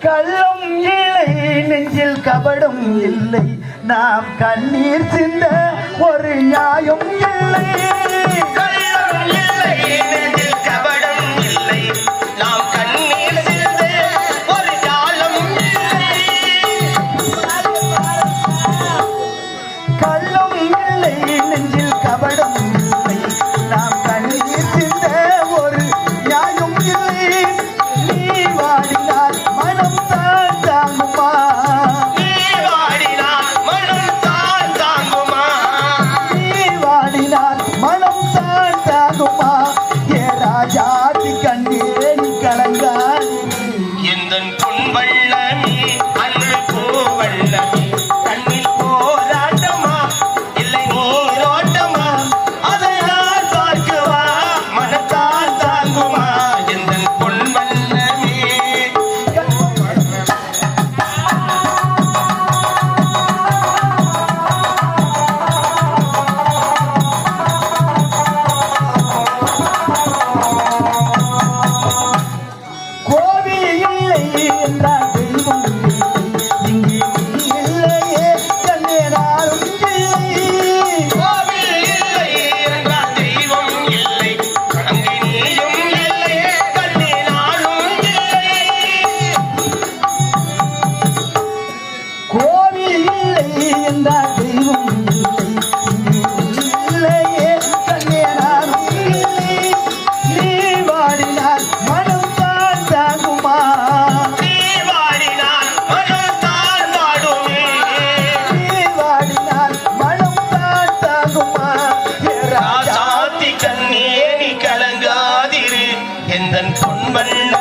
கள்ளம் இல்லை நெஞ்சில் கபடும் இல்லை. நாம் கண்ணீர் சிந்த ஒரு நியாயம் ಇಲ್ಲ இதன் பொன்வல்ல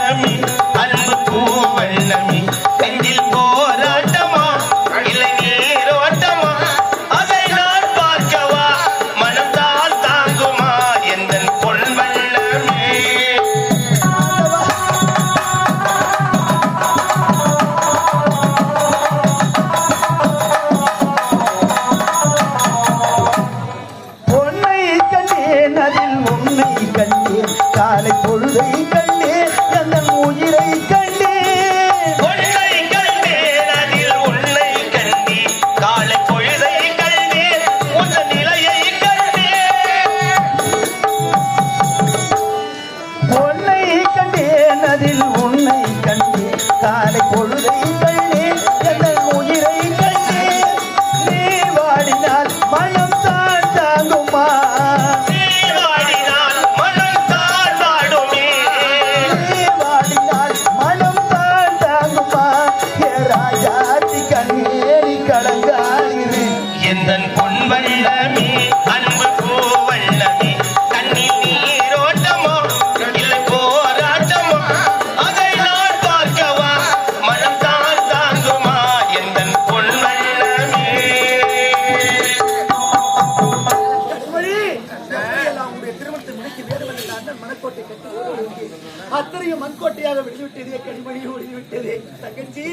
அத்தனையும் மண்கோட்டையாக விழுந்துவிட்டது கண்மணியும் விழுந்துவிட்டது தங்கச்சி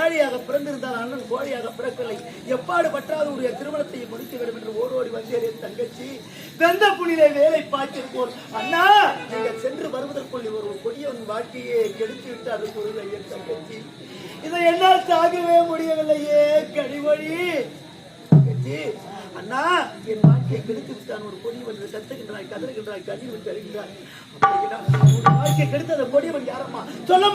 ஏழையாக பிறந்திருந்தால் அண்ணன் கோழையாக பிறக்கலை. எப்பாடு பற்றாத உடைய திருமணத்தை முடித்து வேண்டும் என்று ஓடோடி வந்தேன் என் தங்கச்சி. வெந்த புனிலை வேலை பார்த்திருப்போம். அண்ணா நீங்கள் சென்று வருவதற்குள் இவர் ஒரு கொடியவன் வாழ்க்கையை கெடுத்து விட்டார் பொருள் என் தங்கச்சி. இதை என்னால் தாங்கவே முடியவில்லையே கனிமொழி. தங்கச்சி அண்ணா என் வாழ்க்கையை கெடுத்து விட்டான். ஒரு கொடி கொடியவன் கத்துகின்றாய் கதறுகின்றாய் கண்ணீர் விட்டு அறிகின்றாய் வாழ்க்கையை கெடுத்த அந்த கொடியவன் யாரம்மா? சொல்ல